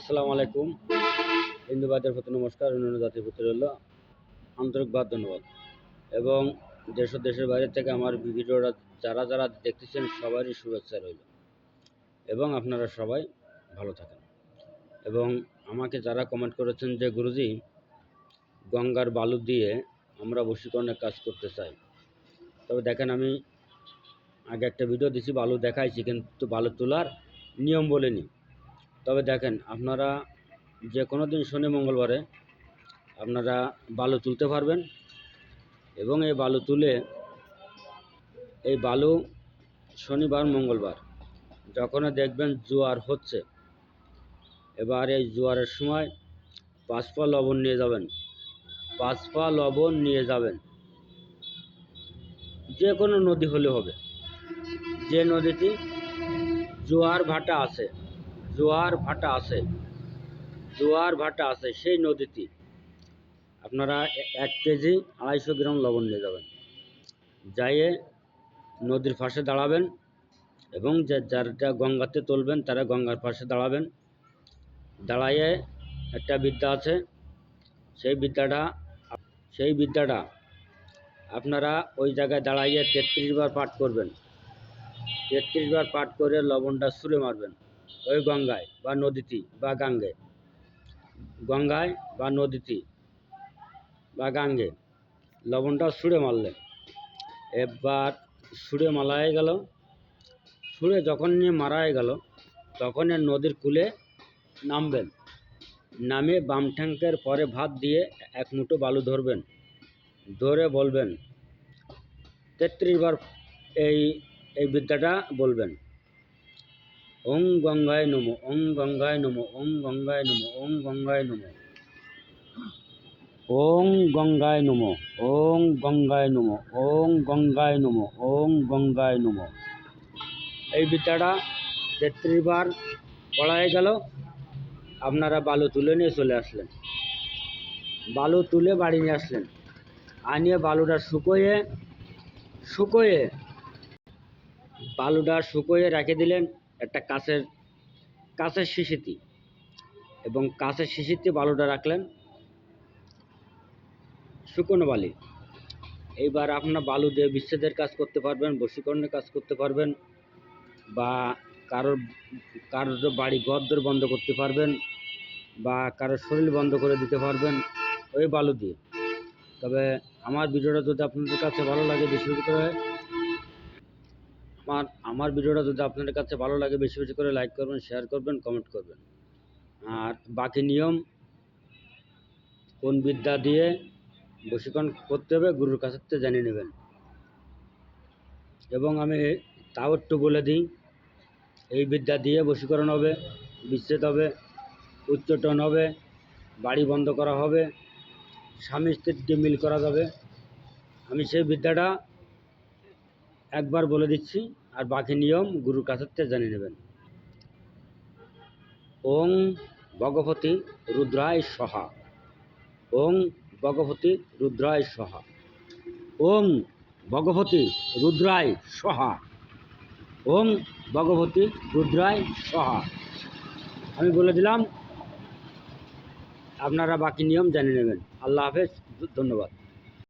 আসসালামু আলাইকুম। হিন্দু হিন্দুবাদের প্রতি নমস্কার, অন্যান্য জাতির প্রতি রইল। আন্তরিকবাদ ধন্যবাদ। এবং দেশ দেশের বাইরে থেকে আমার ভিডিওটা যারা যারা দেখতেছেন, সবারই শুভেচ্ছা রইল। এবং আপনারা সবাই ভালো থাকেন। এবং আমাকে যারা কমেন্ট করেছেন যে, গুরুজি, গঙ্গার বালু দিয়ে আমরা বশীকরণের কাজ করতে চাই। তবে দেখেন, আমি আগে একটা ভিডিও দিছি, বালু দেখাইছি, কিন্তু বালু তোলার নিয়ম বলিনি। তবে দেখেন, আপনারা যে কোনো দিন শনি মঙ্গলবারে আপনারা বালু তুলতে পারবেন এবং এই বালু তুলে এই বালু শনিবার, মঙ্গলবার যখন দেখবেন জোয়ার হচ্ছে, এবার এই জোয়ারের সময় পাঁচ পা লবণ নিয়ে যাবেন পাঁচ পা লবণ নিয়ে যাবেন। যে কোনো নদী হলে হবে। যে নদীটি জোয়ার ভাটা আছে জোয়ার ভাটা আছে, জোয়ার ভাটা আছে সেই নদীতে আপনারা এক কেজি আড়াইশো গ্রাম লবণ নিয়ে যাবেন। যাইয়ে নদীর পাশে দাঁড়াবেন এবং যে, যারটা গঙ্গাতে তুলবেন তারা গঙ্গার পাশে দাঁড়াবেন। দাঁড়াইয়ে একটা বিদ্যা আছে, সেই বিদ্যাটা সেই বিদ্যাটা আপনারা ওই জায়গায় দাঁড়াইয়ে তেত্রিশ বার পাঠ করবেন। তেত্রিশ বার পাঠ করে লবণটা ছুঁড়ে মারবেন। ওই গঙ্গায় বা নদীতে বা গাঙ্গে। গঙ্গায় বা নদীতে বা গাঙ্গে। লবণটা ছুঁড়ে মারলেন। এবার ছুঁড়ে মালাই গেল। ছুঁড়ে যখন নিয়ে মারা হয়ে গেল, তখন নদীর কূলে নামবেন। নামে বাম ট্যাঙ্কের পরে ভাত দিয়ে এক মুঠো বালু ধরবেন। ধরে বলবেন, তেত্রিশ বার এই এই বিদ্যাটা বলবেন। ওং গঙ্গায় নমো, ওং গঙ্গায় নমো, ওং গঙ্গায় নমো, ওং গঙ্গায় নমো। ওং গঙ্গায় নমো, ওং গঙ্গায় নমো, ওং গঙ্গায় নমো, ওং গঙ্গায় নমো। এই বিদ্যাটা তেত্রিশ বার গেল। আপনারা বালু তুলে নিয়ে চলে আসলেন। বালু তুলে বাড়ি নিয়ে আসলেন। আনিয়ে বালুটা শুকোয়ে শুকোয়ে, বালুটা শুকোয়ে রেখে দিলেন। একটা কাঁচের কাঁচের শিশিতে এবং কাঁচের শিশিতে বালুটা রাখলেন শুকনো বালি। এইবার আপনার বালু দিয়ে বিচ্ছেদের কাজ করতে পারবেন, বশীকরণের কাজ করতে পারবেন বা কারোর কারোর বাড়ি ঘরদোর বন্ধ করতে পারবেন বা কারোর শরীর বন্ধ করে দিতে পারবেন ওই বালু দিয়ে। তবে আমার ভিডিওটা যদি আপনাদের কাছে ভালো লাগে বেশি করে আমার আমার ভিডিওটা যদি আপনাদের কাছে ভালো লাগে, বেশি বেশি করে লাইক করবেন শেয়ার করবেন কমেন্ট করবেন। আর বাকি নিয়ম, কোন বিদ্যা দিয়ে বশীকরণ করতে হবে, গুরুর কাছ থেকে জেনে নেবেন। এবং আমি তাও একটু বলে দিই, এই বিদ্যা দিয়ে বশীকরণ হবে, বিচ্ছেদ হবে, উচ্চটন হবে, বাড়ি বন্ধ করা হবে, স্বামী স্ত্রীকে মিল করা যাবে। আমি সেই বিদ্যাটা একবার বলে দিচ্ছি, আর বাকি নিয়ম গুরুর থেকে জেনে নেবেন। ওং ভগবতী রুদ্রায় সহা। ওং ভগবতী রুদ্রায় সহা। ওং ভগবতী রুদ্রায় সহা। ওং ভগবতী রুদ্রায় সহা। আমি বলে দিলাম, আপনারা বাকি নিয়ম জেনে নেবেন। আল্লাহ হাফেজ, ধন্যবাদ।